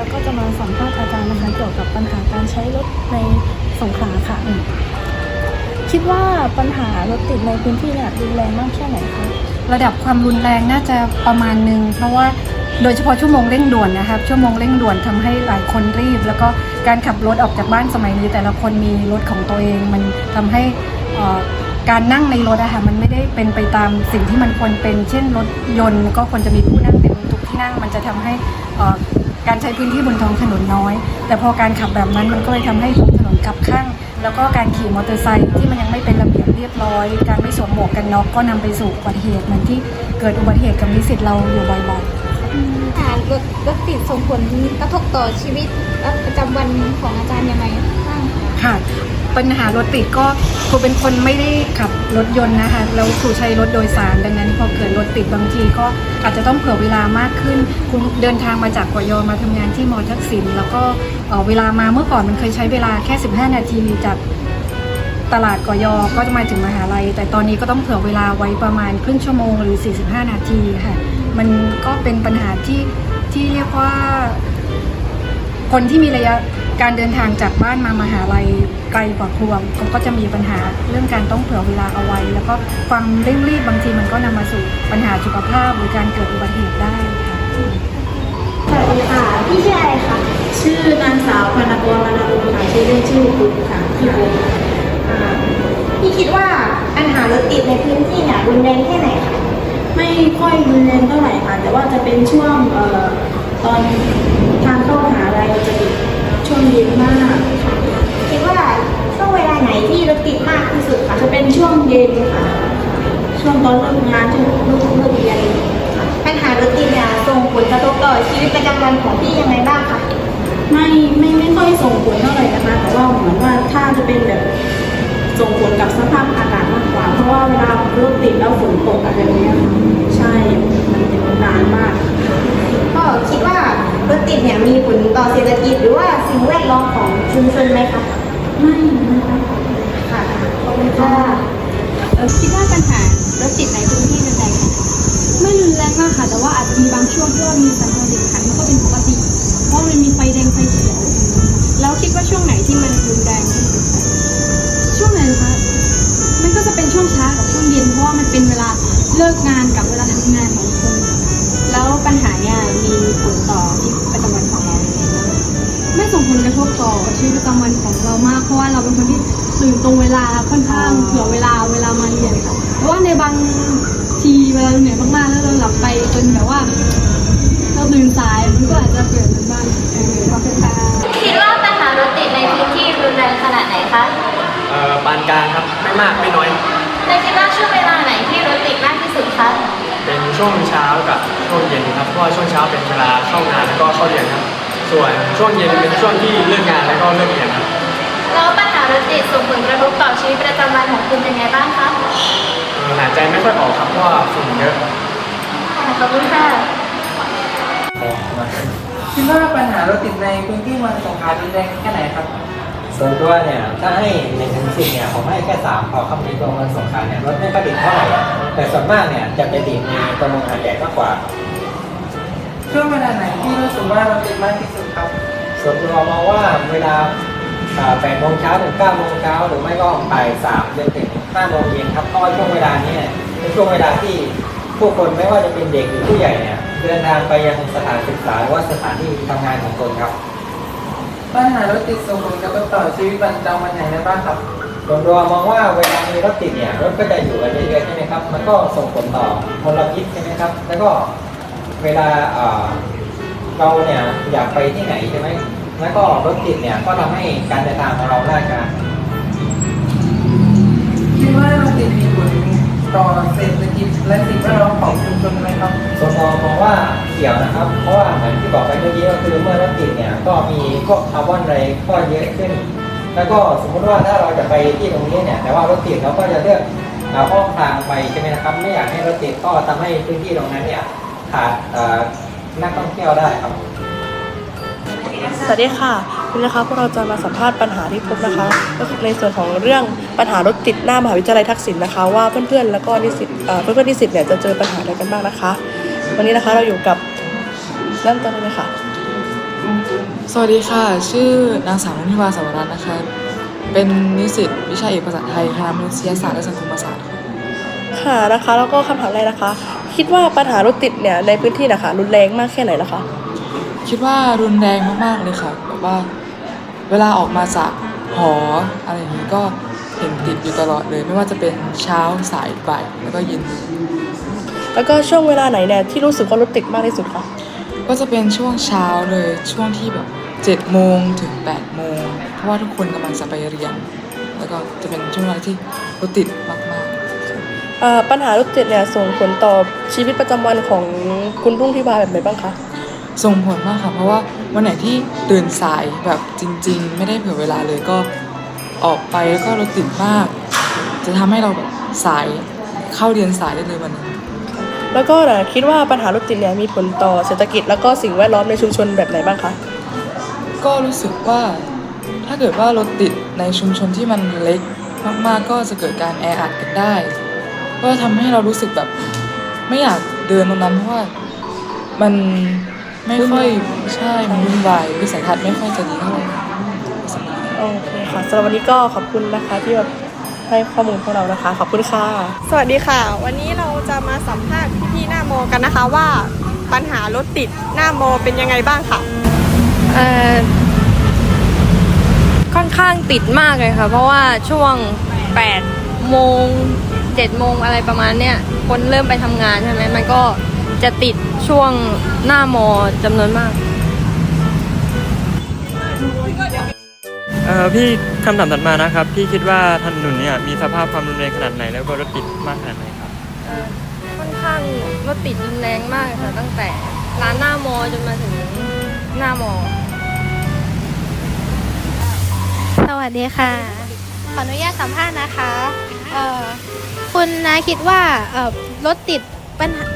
เราก็จะมาสัมภาษณ์อาจารย์นะคะเกี่ยวกับปัญหาการใช้รถในสงขลาค่ะ คิดว่าปัญหารถติดในพื้นที่เนี่ยรุนแรงมากแค่ไหนคะระดับความรุนแรงน่าจะประมาณหนึ่งเพราะว่าโดยเฉพาะชั่วโมงเร่งด่วนนะครับชั่วโมงเร่งด่วนทำให้หลายคนรีบ แล้วก็การขับรถออกจากบ้านสมัยนี้ แต่ละคนมีรถของตัวเองมันทำให้การนั่งในรถอะค่ะมันไม่ได้เป็นไปตามสิ่งที่มันควรเป็น เช่นรถยนต์ก็ควรจะมีผู้นั่งเต็มทุกที่นั่งมันจะทำให้ การใช้พื้นที่บนท้องถนนน้อย แต่พอการขับแบบนั้นมันก็เลยทำให้ท้องถนนกลับข้าง แล้วก็การขี่มอเตอร์ไซค์ที่มันยังไม่เป็นระเบียบเรียบร้อย การไม่สวมหมวกกันน็อกก็นำไปสู่อุบัติเหตุเหมือนที่เกิดอุบัติเหตุกับนิสิตเราอยู่บ่อยๆค่ะรถรถติดส่งผลกระทบต่อชีวิตประจำวันของอาจารย์ยังไงบ้างคะ ค่ะ ปัญหารถติดก็ครูเป็นคนไม่ได้ขับรถยนต์นะคะแล้วครูใช้รถโดยสารดังนั้นพอเกิดรถติดบางทีก็อาจจะต้องเผื่อเวลามากขึ้นครูเดินทางมาจากกยมาทำงานที่มอทักษิณแล้วก็เอ่อเวลามาเมื่อก่อนมันเคยใช้เวลาแค่ 15 นาทีจากตลาดกยก็จะมาถึงมหาลัย แต่ตอนนี้ก็ต้องเผื่อเวลาไว้ประมาณครึ่งชั่วโมงหรือ 45 นาทีค่ะมันก็เป็นปัญหาที่ที่เรียกว่า คนที่มีระยะการเดินทางจากบ้านมามหาลัยไกลกว่าครวงเขาก็จะมีปัญหาเรื่องการต้องเผื่อเวลาเอาไว้ แล้วก็ความเร่งรีบบางทีมันก็นำมาสู่ปัญหาสุขภาพหรือการเกิดอุบัติเหตุได้ค่ะสวัสดีค่ะพี่ชื่ออะไรคะชื่อนางสาวพนกรมานรุค่ะชื่อเล่นชื่อปุ๊กค่ะพี่ปุ๊กอ่าพี่คิดว่าปัญหารถติดในพื้นที่เนี่ยรุนแรงแค่ไหนคะไม่ค่อยรุนแรงเท่าไหร่ค่ะแต่ว่าจะเป็นช่วงเอ่อตอนทางเข้ามหาลัยจะเป็น ช่วงเย็นมากคิดว่าช่วงเวลาไหนที่รถติดมากที่สุดคะจะเป็นช่วงเย็นค่ะ ช่วงตอนเลิกงานช่วงเลิกเลิกเรียนปัญหารถติดเนี่ยส่งผลกระทบต่อชีวิตประจำวันของพี่ยังไงบ้างคะไม่ไม่ไม่ค่อยส่งผลเท่าไหร่นะคะแต่ว่าเหมือนว่าถ้าจะเป็นแบบส่งผลกับสภาพอากาศ เพราะว่าเวลารถติดแล้วฝนตกอะไรแบบเนี้ยใช่ มันเจะนานมาก ก็คิดว่ารถติดเนี่ยมีผลต่อเศรษฐกิจหรือว่าสิ่งแวดล้อมของชุมชนไหมคะ ไม่นะคะค่ะขอบคุณค่ะคิดว่าปัญหารถติดในพื้นที่รุนแรงไหมคะไม่รุนแรงมากค่ะ แต่ว่าอาจจะมีบางช่วงที่ว่ามีสัญญาณติดขัดมันก็เป็นปกติ เพราะมันมีไฟแดงไฟเขียว แล้วคิดว่าช่วงไหนที่มันรุนแรงที่สุดคะ เพราะว่ามันเป็นเวลาเลิกงานกับเวลาทำงานของคนแล้วปัญหาเนี่ยมีผลต่อชีวิตประจำวันของเรายังไงบ้างไม่ส่งผลกระทบต่อชีวิตประจำวันของเรามาก เพราะว่าเราเป็นคนที่ตื่นตรงเวลาค่อนข้างเผื่อเวลาเวลามาเรียนค่ะเพราะว่าในบางทีเวลาเราเหนื่อยมากๆแล้วเราหลับไปจนแบบว่าเราตื่นสายมันก็อาจจะเกิดเป็นบ้างเออขอบคุณค่ะคิดว่าปัญหารถติดในพื้นที่รุนแรงขนาดไหนคะเอ่อปานกลางครับไม่มากไม่น้อย ในคิดว่าช่วงเวลาไหนที่รถติดมากที่สุดคะเป็นช่วงเช้ากับช่วงเย็นครับเพราะว่าช่วงเช้าเป็นเวลาเข้างานแล้วก็เข้าเรียนครับ ส่วนช่วงเย็นเป็นช่วงที่เลิกงานแล้วก็เลิกเรียนครับแล้วปัญหารถติดส่งผลกระทบต่อชีวิตประจำวันของคุณยังไงบ้างคะเอ่อหายใจไม่ค่อยออกครับเพราะว่าฝุ่นเยอะขอบคุณค่ะคิดว่าปัญหารถติดในพื้นที่เมืองสงขลารุนแรงแค่ไหนครับ ส่วนตัวเนี่ยถ้าให้หนึ่งถึงสิบเนี่ยผมให้แค่สามพอคำนี้ตัวเมืองสงขลาเนี่ยรถไม่ค่อยติดเท่าไหร่แต่ส่วนมากเนี่ยจะไปติดในตัวเมืองหาดใหญ่มากกว่าช่วงเวลาไหนที่รู้สึกว่ารถติดมากที่สุดครับส่วนตัวมองว่าเวลาแปดโมงเช้าถึงเก้าโมงเช้าหรือไม่ก็บ่ายสามจนถึงห้าโมงเย็นครับเพราะว่าช่วงเวลานี้เนี่ยเป็นช่วงเวลาที่ผู้คนไม่ว่าจะเป็นเด็กหรือผู้ใหญ่เนี่ยเดินทางไปยังสถานศึกษาหรือว่าสถานที่ทำงานของตนครับ ปัญหารถติดส่งผลกระทบต่อชีวิตประจำวันไหนได้บ้างครับ ส่วนตัวมองว่าเวลามีรถติดเนี่ยรถก็จะอยู่กันเรื่อยๆใช่ไหมครับมันก็ส่งผลต่อมลพิษใช่ไหมครับแล้วก็เวลาเอ่อเราเนี่ยอยากไปที่ไหนใช่ไหมแล้วก็รถติดเนี่ยก็ทำให้การเดินทางของเราล่าช้าคิดว่ารถติดมีผลต่อเศรษฐกิจและสิ่งแวดล้อมของชุมชนไหมครับส่วนตัวมองว่าเกี่ยวนะครับ เพราะว่าเหมือนที่บอกไปเมื่อกี้ก็คือเมื่อรถติดเนี่ยก็มีพวกคาร์บอนไรก็เยอะขึ้น แล้วก็สมมติว่าถ้าเราจะไปที่ตรงนี้เนี่ยแต่ว่ารถติดเราก็จะเลือกเอาอ้อมทางไปใช่ไหมนะครับ ไม่อยากให้รถติดก็ทำให้พื้นที่ตรงนั้นเนี่ยขาดนักท่องเที่ยวได้ครับ สวัสดีค่ะวันนี้นะคะพวกเราจะมาสัมภาษณ์ปัญหาที่พบนะคะ ก็คือในส่วนของเรื่องปัญหารถติดหน้ามหาวิทยาลัยทักษิณนะคะ ว่าเพื่อนๆแล้วก็นิสิตเอ่อเพื่อนๆนิสิตเนี่ยจะเจอปัญหาอะไรกันบ้างนะคะ วันนี้นะคะเราอยู่กับเริ่มต้นเลยค่ะ สวัสดีค่ะ ชื่อนางสาวนุทิวาสวรัตน์นะคะ เป็นนิสิตวิชาเอกภาษาไทยคณะมนุษยศาสตร์และสังคมศาสตร์ค่ะค่ะนะคะ แล้วก็คำถามแรกนะคะ คิดว่าปัญหารถติดเนี่ยในพื้นที่นะคะรุนแรงมากแค่ไหนล่ะคะ คิดว่ารุนแรงมากๆเลยค่ะแบบว่าเวลาออกมาจากหออะไรอย่างนี้ก็เห็นติดอยู่ตลอดเลย ไม่ว่าจะเป็นเช้าสายบ่ายแล้วก็เย็นแล้วก็ช่วงเวลาไหนเนี่ยที่รู้สึกว่ารถติดมากที่สุดคะก็จะเป็นช่วงเช้าเลยช่วงที่แบบ7จ็ดโมงถึง8ปดโมงเพราะว่าทุกคนกำลังจะไปเรียน แล้วก็จะเป็นช่วงเวลาที่รถติดมากๆเอ่อปัญหารถติดเนี่ยส่งผลต่อชีวิตประจำวันของคุณรุ่งทิวาแบบไหนบ้างคะ ส่งผลมากค่ะ เพราะว่าวันไหนที่ตื่นสายแบบจริง ๆ ไม่ได้เผื่อเวลาเลยก็ออกไปแล้วก็รถติดมาก จะทำให้เราแบบสายเข้าเรียนสายได้เลยวันนั้นแล้วก็นะคิดว่าปัญหารถติดเนี่ยมีผลต่อเศรษฐกิจแล้วก็สิ่งแวดล้อมในชุมชนแบบไหนบ้างคะก็รู้สึกว่าถ้าเกิดว่ารถติดในชุมชนที่มันเล็กมากๆก็จะเกิดการแออัดกันได้ก็ทำให้เรารู้สึกแบบไม่อยากเดินตรงนั้นเพราะว่ามัน ไม่ค่อยใช่มันวุ่นวายวิสัยทัศน์ไม่ค่อยจะดีเท่าไหร่โอเคค่ะสำหรับวันนี้ก็ขอบคุณนะคะที่แบบให้ข้อมูลพวกเรานะคะ ขอบคุณค่ะ สวัสดีค่ะ วันนี้เราจะมาสัมภาษณ์พี่ๆหน้าโมกันนะคะว่าปัญหารถติดหน้าโมเป็นยังไงบ้างค่ะเอ่อค่อนข้างติดมากเลยค่ะ เพราะว่าช่วง 8 โมง 7 โมงอะไรประมาณเนี้ยคนเริ่มไปทำงานใช่ไหมมันก็ จะติดช่วงหน้ามอจำนวนมาก เอ่อพี่คำถามถัดมานะครับ พี่คิดว่าถนนเนี่ยมีสภาพความรุนแรงขนาดไหน แล้วก็รถติดมากขนาดไหนครับ เอ่อค่อนข้างรถติดรุนแรงมากค่ะตั้งแต่ร้านหน้ามอจนมาถึงหน้ามอ สวัสดีค่ะ ขออนุญาตสัมภาษณ์นะคะเอ่อคุณนาคิดว่าเอ่อรถติดปัญหา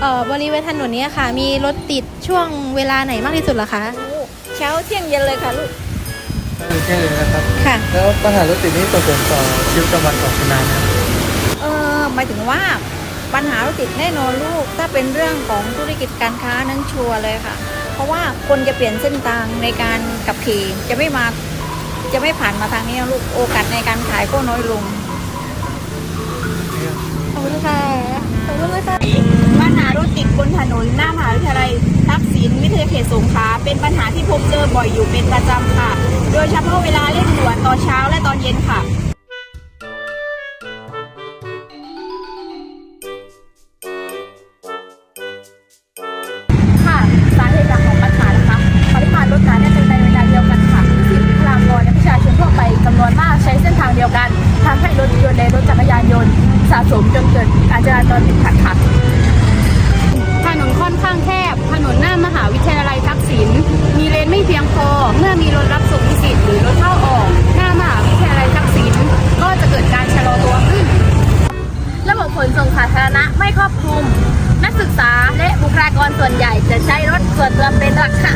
เอ่อบริเวณถนนเนี้ค่ะ มีรถติดช่วงเวลาไหนมากที่สุดเหรอคะเช้าเที่ยงเย็นเลยค่ะลูกแค่เลยนะครับ ค่ะ แล้วปัญหารถติดนี่ส่งผลต่อชีวิตประจำวันของคุณนายนะครับเออหมายถึงว่าปัญหารถติดแน่นอนลูก ถ้าเป็นเรื่องของธุรกิจการค้านั้นชัวร์เลยค่ะ เพราะว่าคนจะเปลี่ยนเส้นทางในการขับขี่จะไม่มาจะไม่ผ่านมาทางนี้นะลูกโอกาสในการขายก็น้อยลง นหน้ามหาวิทยาลัยทักษิณวิทยาเขตสงขลาเป็นปัญหาที่พบเจอบ่อยอยู่เป็นประจำค่ะ โดยเฉพาะเวลาเร่งด่วนตอนเช้าและตอนเย็นค่ะาธารณะไม่ครอบคลุม นักศึกษาและบุคลากรส่วนใหญ่จะใช้รถส่วนตัวเป็นหลักค่ะ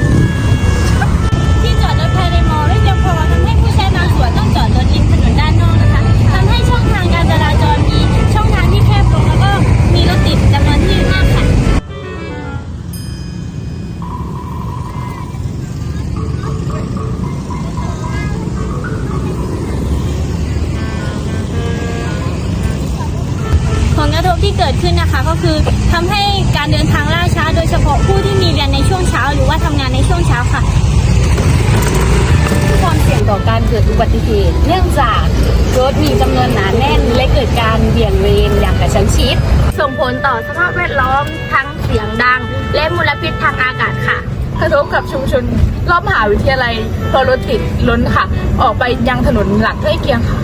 ที่เกิดขึ้นนะคะ ก็คือทำให้การเดินทางล่าช้า โดยเฉพาะผู้ที่มีเรียนในช่วงเช้า หรือว่าทำงานในช่วงเช้าค่ะ ความเสี่ยงต่อการเกิดอุบัติเหตุ เนื่องจากรถมีจำนวนหนาแน่น และเกิดการเบี่ยงเลนอย่างกระชั้นชิด ส่งผลต่อสภาพแวดล้อมทั้งเสียงดัง และมลพิษทางอากาศค่ะกระทบกับชุมชนรอบมหาวิทยาลัยเพราะรถติดล้นค่ะ ออกไปยังถนนหลักใกล้เคียงค่ะ